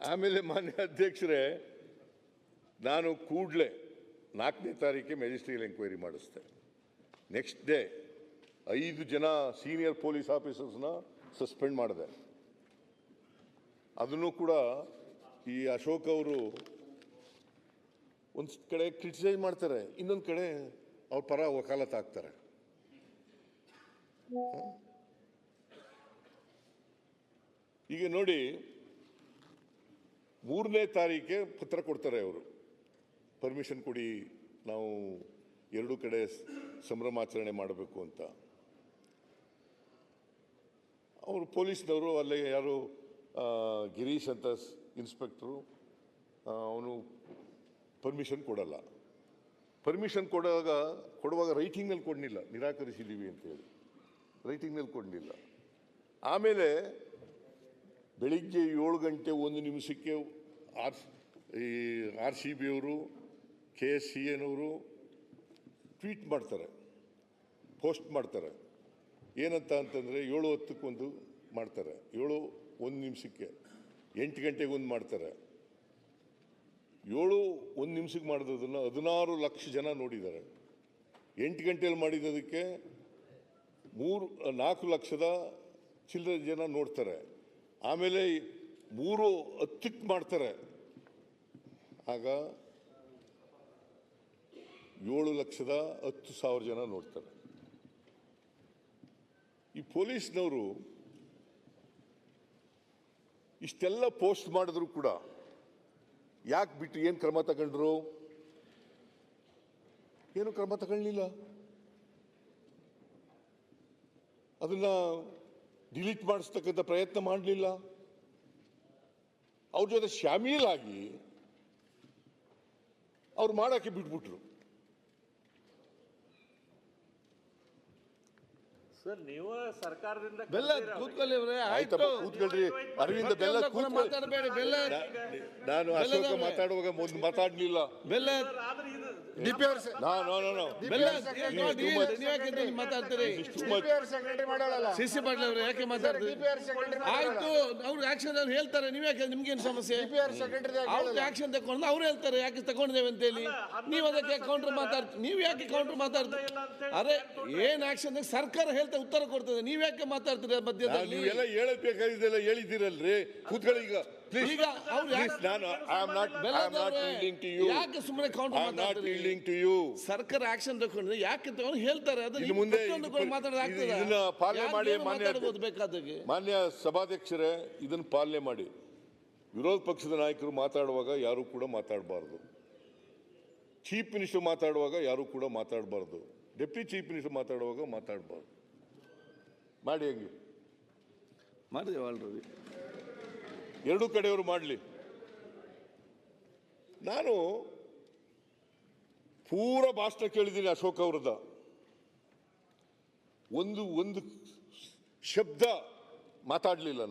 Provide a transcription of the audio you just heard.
ಆಮೇಲೆ ಮಾನ್ಯ ಅಧ್ಯಕ್ಷರೇ, ನಾನು ಕೂಡಲೇ ನಾಲ್ಕನೇ ತಾರೀಕಿಗೆ ಮ್ಯಾಜಿಸ್ಟ್ರಿಯಲ್ ಎಂಕ್ವೈರಿ ಮಾಡಿಸ್ದೆ. ನೆಕ್ಸ್ಟ್ ಡೇ ಐದು ಜನ ಸೀನಿಯರ್ ಪೊಲೀಸ್ ಆಫೀಸರ್ಸ್ನ ಸಸ್ಪೆಂಡ್ ಮಾಡಿದೆ. ಅದನ್ನು ಕೂಡ ಈ ಅಶೋಕ್ ಅವರು ಒಂದು ಕಡೆ ಕ್ರಿಟಿಸೈಸ್ ಮಾಡ್ತಾರೆ, ಇನ್ನೊಂದು ಕಡೆ ಅವ್ರ ಪರ ವಕಾಲತ್ ಆಗ್ತಾರೆ ಈಗ ನೋಡಿ ಮೂರನೇ ತಾರೀಕೆ ಪತ್ರ ಕೊಡ್ತಾರೆ ಅವರು. ಪರ್ಮಿಷನ್ ಕೊಡಿ, ನಾವು ಎರಡೂ ಕಡೆ ಸಂಭ್ರಮಾಚರಣೆ ಮಾಡಬೇಕು ಅಂತ. ಅವರು ಪೊಲೀಸ್ನವರು, ಅಲ್ಲಿ ಯಾರು ಗಿರೀಶ್ ಅಂತ ಇನ್ಸ್ಪೆಕ್ಟ್ರು ಅವನು ಪರ್ಮಿಷನ್ ಕೊಡಲ್ಲ. ಪರ್ಮಿಷನ್ ಕೊಡುವಾಗ ಕೊಡುವಾಗ ರೈಟಿಂಗ್ನಲ್ಲಿ ಕೊಡಲಿಲ್ಲ. ನಿರಾಕರಿಸಿದ್ದೀವಿ ಅಂತೇಳಿ ರೈಟಿಂಗ್ನಲ್ಲಿ ಕೊಡಲಿಲ್ಲ. ಆಮೇಲೆ ಬೆಳಿಗ್ಗೆ ಏಳು ಗಂಟೆ ಒಂದು ನಿಮಿಷಕ್ಕೆ ಆರ್ ಈ ಆರ್ ಸಿ ಬಿ ಅವರು, ಕೆ ಎಸ್ ಸಿ ಎನವರು ಟ್ವೀಟ್ ಮಾಡ್ತಾರೆ, ಪೋಸ್ಟ್ ಮಾಡ್ತಾರೆ. ಏನಂತ ಅಂತಂದರೆ ಏಳು ಹತ್ತಕ್ಕೊಂದು ಮಾಡ್ತಾರೆ. ಏಳು ಒಂದು ನಿಮಿಷಕ್ಕೆ, ಎಂಟು ಗಂಟೆಗೊಂದು ಮಾಡ್ತಾರೆ. ಏಳು ಒಂದು ನಿಮಿಷಕ್ಕೆ ಮಾಡಿರೋದನ್ನು ಹದಿನಾರು ಲಕ್ಷ ಜನ ನೋಡಿದ್ದಾರೆ. ಎಂಟು ಗಂಟೆಯಲ್ಲಿ ಮಾಡಿದ್ದಕ್ಕೆ ಮೂರು ನಾಲ್ಕು ಲಕ್ಷದ ಚಿಲ್ಲರೆ ಜನ ನೋಡ್ತಾರೆ. ಆಮೇಲೆ ಮೂರು ಅತ್ತಿಕ್ ಮಾಡ್ತಾರೆ. ಆಗ ಏಳು ಲಕ್ಷದ ಹತ್ತು ಸಾವಿರ ಜನ ನೋಡ್ತಾರೆ. ಈ ಪೊಲೀಸ್ನವರು ಇಷ್ಟೆಲ್ಲ ಪೋಸ್ಟ್ ಮಾಡಿದ್ರು ಕೂಡ ಯಾಕೆ ಬಿಟ್ಟು ಏನು ಕ್ರಮ ತಗೊಂಡ್ರು? ಏನು ಕ್ರಮ ತಗೊಳ್ಳಿಲ್ಲ. ಅದನ್ನ ಡಿಲೀಟ್ ಮಾಡಿಸ್ತಕ್ಕಂಥ ಪ್ರಯತ್ನ ಮಾಡಲಿಲ್ಲ. ಅವ್ರ ಜೊತೆ ಶಾಮೀಲಾಗಿ ಅವ್ರು ಮಾಡೋಕ್ಕೆ ಬಿಟ್ಬಿಟ್ರು. ಸರ್ ನೀವು ಸರ್ಕಾರದಿಂದ ಬೆಲ್ಲ ಕಲ್ತಿರ- ಕೂತ್ಕೊಳ್ಳಿ ಅವ್ರೆ ಆಯ್ತಪ್ಪ ಕೂತ್ಕೊಳ್ರಿ. ಅರವಿಂದ ಬೆಲ್ಲ ಪ್ರತಿಯೊಂದಕ್ಕೂ ಕೂತ್ಕೊಳ್ಳಿ ಮಾತಾಡಬೇಡಿ ಬೆಲ್ಲ ನಾನು ಅಶೋಕ ಮಾತಾಡುವಾಗ ಮೊದಲು ಮಾತಾಡ್ಲಿಲ್ಲ. ಬೆಲ್ಲ ಅವ್ರ ಯಾಕೆ ಮಾತಾಡ್ತೀರಿ? ಟು ಮಚ್ ಸೆಕ್ರೆಟರಿ ಮಾಡೋಲ್ಲ ಸಿಸಿ ಪಾಟ್ಲ ಅವ್ರು ಯಾಕೆ ಮಾತಾಡ್ತೀರಿ? ಸೆಕ್ರೆಟರಿ ಆಯ್ತು ಆಕ್ಷನ್ ಅವ್ರು ಹೇಳ್ತಾರೆ ನೀವ್ ಯಾಕೆ ನಿಮ್ಗೇನು ಸಮಸ್ಯೆ? ಅವ್ರಿಗೆ ಆಕ್ಷನ್ ತಗೊಂಡು ಅವ್ರು ಹೇಳ್ತಾರೆ ಯಾಕೆ ತಗೊಂಡಿದ್ದೇವೆ ಅಂತ ಹೇಳಿ. ನೀವು ಅದಕ್ಕೆ ಕೌಂಟರ್ ಮಾತಾಡ್ತೀರಿ ನೀವು ಯಾಕೆ ಕೌಂಟರ್ ಮಾತಾಡ್ತೀರಿ ಅದೇ ಏನ್ ಆಕ್ಷನ್ ಸರ್ಕಾರ ಹೇಳ್ತಾ ಉತ್ತರ ಕೊಡ್ತದೆ ನೀವ್ ಯಾಕೆ ಮಾತಾಡ್ತೀರಿ ಮಧ್ಯದಲ್ಲಿ? ಎಲ್ಲ ಹೇಳಬೇಕಾಗಿದ್ದೆಲ್ಲ ಹೇಳಿದ್ದೀರಲ್ರಿ. ಕೂತ್ಕೊಳ್ಳಿ ಈಗ. ಈಗ ಅವ್ರು ಯಾಕೆ- ನಾನು I am not I am not to you ಯಾಕೆ ಸುಮ್ಮನೆ ಐ ಕೌಂಟರ್ ಆಮ್ ನಾಟ್ ಮಾತಾಡ್ತೀರಿ ಟು ಯು ಸರ್ಕಾರ ಆಕ್ಷನ್ ತಗೊಂಡ್ರೆ ಯಾಕೆ ತಗೊಂಡು ಹೇಳ್ತಾರೆ. ಅದನ್ನ ಇನ್ನು ಮುಂದೆ ಪ್ರತಿಯೊಂದು ಇದು- ಮಾತಾಡೋದು ಇದು- ಆಗ್ತದಾ? ಇದನ್ನ ಪಾಲನೆ ಯಾರು ಮಾಡಿ ಏನು ಮಾನ್ಯ ಮಾತಾಡ್ಬೋದು ಬೇಕಾದಾಗೆ ಮಾನ್ಯ ಸಭಾಧ್ಯಕ್ಷರೇ ಇದನ್ನು ಪಾಲನೆ ಮಾಡಿ. ವಿರೋಧ ಪಕ್ಷದ ನಾಯಕರು ಮಾತಾಡುವಾಗ ಯಾರು ಕೂಡ ಮಾತಾಡಬಾರ್ದು. ಚೀಫ್ ಮಿನಿಸ್ಟರ್ ಮಾತಾಡುವಾಗ ಯಾರು ಕೂಡ ಮಾತಾಡಬಾರ್ದು. ಡೆಪ್ಟಿ ಚೀಫ್ ಮಿನಿಸ್ಟರ್ ಮಾತಾಡುವಾಗ ಮಾತಾಡಬಾರ್ದು. ಮಾಡಿ ಹಂಗೆ? ಮಾಡಿದೆ ಆಲ್ರೆಡಿ ಎರಡೂ ಕಡೆಯವರು ಮಾಡಲಿ. ನಾನು ಪೂರ ಭಾಷಣ ಕೇಳಿದ್ದೀನಿ ಅಶೋಕ್ ಅವ್ರದ ಒಂದು ಒಂದು ಶಬ್ದ ಮಾತಾಡಲಿಲ್ಲ